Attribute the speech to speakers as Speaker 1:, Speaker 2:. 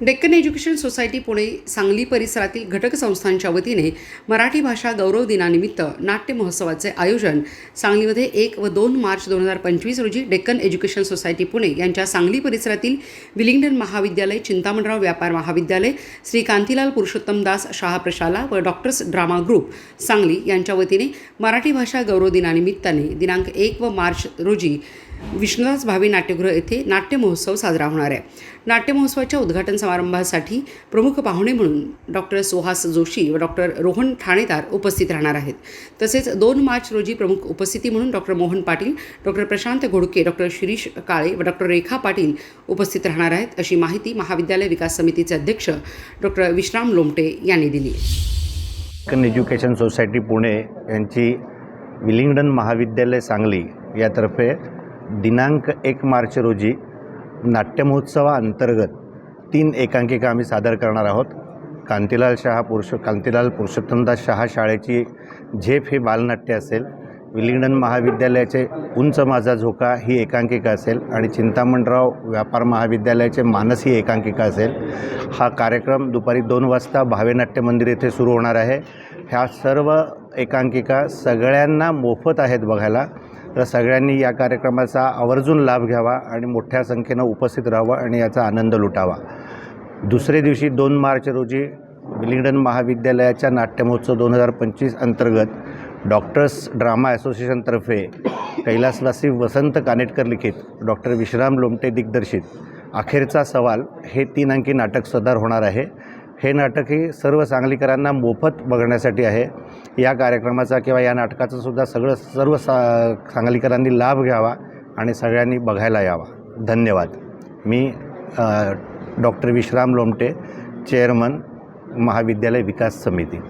Speaker 1: Deccan education society Pune Sangli परिसरातील घटक संस्थांच्या वतीने मराठी भाषा गौरव दिनानिमित्त नाट्य महोत्सवाचे आयोजन सांगलीमध्ये एक व दोन मार्च दोन हजार पंचवीस रोजी डेक्कन एज्युकेशन सोसायटी पुणे यांच्या सांगली परिसरातील विलिंग्डन महाविद्यालय चिंतामणराव व्यापार महाविद्यालय श्री कांतीलाल पुरुषोत्तम दास प्रशाला व डॉक्टर्स ड्रामा ग्रुप सांगली यांच्या वतीने मराठी भाषा गौरव दिनानिमित्ताने दिनांक एक व मार्च रोजी विष्णुदास भावे नाट्यगृह येथे नाट्य महोत्सव साजरा होणार आहे. नाट्य महोत्सवाच्या उद्घाटन समारंभासाठी प्रमुख पाहुणे म्हणून डॉक्टर सुहास जोशी व डॉक्टर रोहन ठाणेदार उपस्थित राहणार आहेत. तसेच दोन मार्च रोजी प्रमुख उपस्थिती म्हणून doctor Mohan Patil doctor Prashant Ghodke doctor Shirish Kale व डॉक्टर रेखा पाटील उपस्थित राहणार आहेत. अशी माहिती महाविद्यालय विकास समितीचे अध्यक्ष डॉक्टर विश्राम लोमटे यांनी दिली
Speaker 2: एज्युकेशन सोसायटी पुणे यांची विलिंग्डन महाविद्यालय सांगली यातर्फे दिनांक एक मार्च रोजी नाट्यमहोत्सवाअंतर्गत तीन एकांकिका आम्ही सादर करणार आहोत. कांतीलाल शहा पुरुष कांतीलाल पुरुषोत्तमदास शहा शाळेची झेप हे बालनाट्य असेल. विलिंगडन महाविद्यालयाचे उंच माझा झोका ही एकांकिका असेल आणि चिंतामणराव व्यापार महाविद्यालयाचे मानस ही एकांकिका असेल. हा कार्यक्रम दुपारी दोन वाजता भावे नाट्य मंदिर येथे सुरू होणार आहे. ह्या सर्व एकांकिका सगळ्यांना मोफत आहेत बघायला. तर सगळ्यांनी या कार्यक्रमाचा आवर्जून लाभ घ्यावा आणि मोठ्या संख्येनं उपस्थित राहावं आणि याचा आनंद लुटावा. दुसरे दिवशी दोन मार्च रोजी विलिंग्डन महाविद्यालयाच्या नाट्यमहोत्सव दोन हजार पंचवीस अंतर्गत डॉक्टर्स ड्रामा असोसिएशनतर्फे कैलासवासी वसंत कानेटकर लिखित डॉक्टर विश्राम लोमटे दिग्दर्शित. अखेरचा सवाल हे तीन अंकी नाटक सदर होणार आहे. हे नाटक ही सर्व सांगलीकरांना मोफत बघण्यासाठी आहे. या कार्यक्रमाचा किंवा या नाटकाचा सुद्धा सगळं सर्व सा सांगलीकरांनी लाभ घ्यावा आणि सगळ्यांनी बघायला यावा. धन्यवाद. मी डॉक्टर विश्राम लोमटे चेअरमन महाविद्यालय विकास समिती.